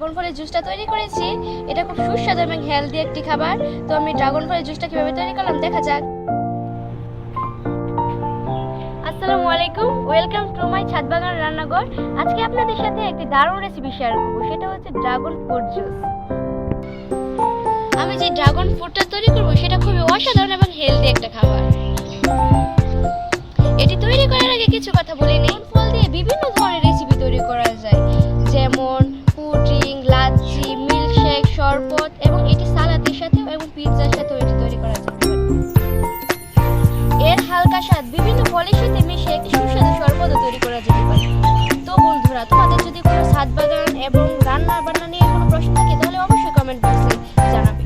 Dragon ফলের জুসটা তৈরি করেছি। এটা খুব সুস্বাদু এবং হেলদি একটি খাবার। তো আমি ড্রাগন ফলের জুসটা কীভাবে তৈরি করলাম, দেখা যাক। আসসালামু আলাইকুম ওয়েলকাম টু মাই ছাদ বাগান রান্নাঘর। আজকে আপনাদের সাথে একটি দারুণ রেসিপি শেয়ার করব, সেটা হচ্ছে ড্রাগন ফ্রুট জুস আমি যে ড্রাগন ফ্রুটটা তৈরি করব, সেটা খুবই অসাধারণ এবং হেলদি একটা খাবার। ফলের সাথে মিশে একটি সুস্বাদু শরবতও তৈরি করা যেতে পারে। তো বন্ধুরা, তোমাদের যদি কোনো ছাদ বাগান এবং রান্না বান্না নিয়ে কোনো প্রশ্ন থাকে, তাহলে অবশ্যই কমেন্ট বক্সে জানাবে।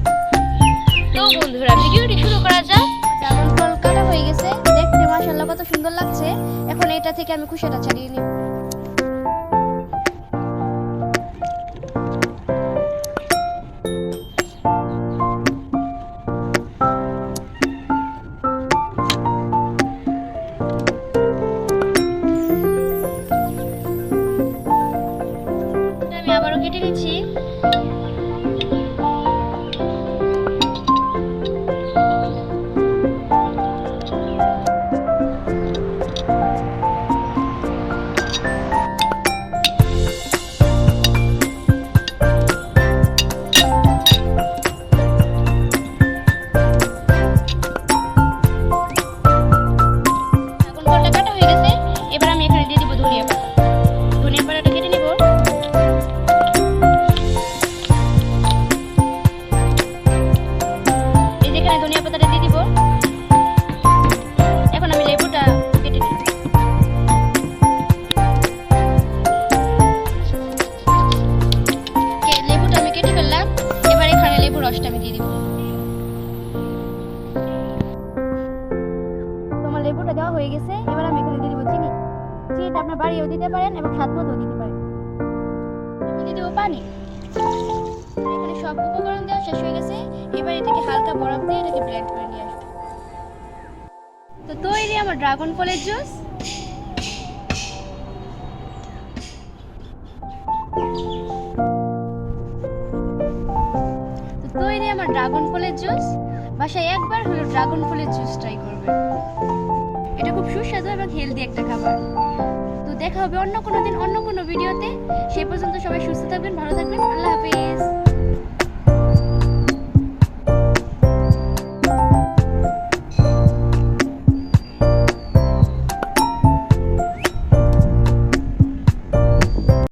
তো বন্ধুরা, ভিডিওটি শুরু করা যাক। ড্রাগন ফল কাটা হয়ে গেছে। দেখতে মাশাআল্লাহ কত সুন্দর লাগছে। এখন এটা থেকে আমি কুশাটা ছাড়িয়ে নিব। কেটে নিচ্ছি। এখানে আমি দিয়ে দিব। তোমার লেবুটা দেওয়া হয়ে গেছে, এবার আমি এখানে দিয়ে দিব চিনি। চিনিটা আপনার বাড়িও দিতে পারেন এবং স্বাদ মতো দিতে পারেন। আমি দিয়ে দেবো পানি। এখানে সব উপকরণ দেওয়া শেষ হয়ে গেছে। এবার এটাকে হালকা বরফ দিয়ে এটাকে ব্লেন্ড করে নিয়ে আসব। তো তৈরি আমার ড্রাগন ফলের জুস তৈরি আমার ড্রাগন ফলের জুস বাসায় একবার হলো ড্রাগন ফলের জুস ট্রাই করবেন এটা খুব সুস্বাদু এবং হেলদি একটা খাবার। তো দেখা হবে অন্য কোনো দিন অন্য কোনো ভিডিওতে সেই পর্যন্ত সবাই সুস্থ থাকবেন, ভালো থাকবেন। আল্লাহ হাফেজ।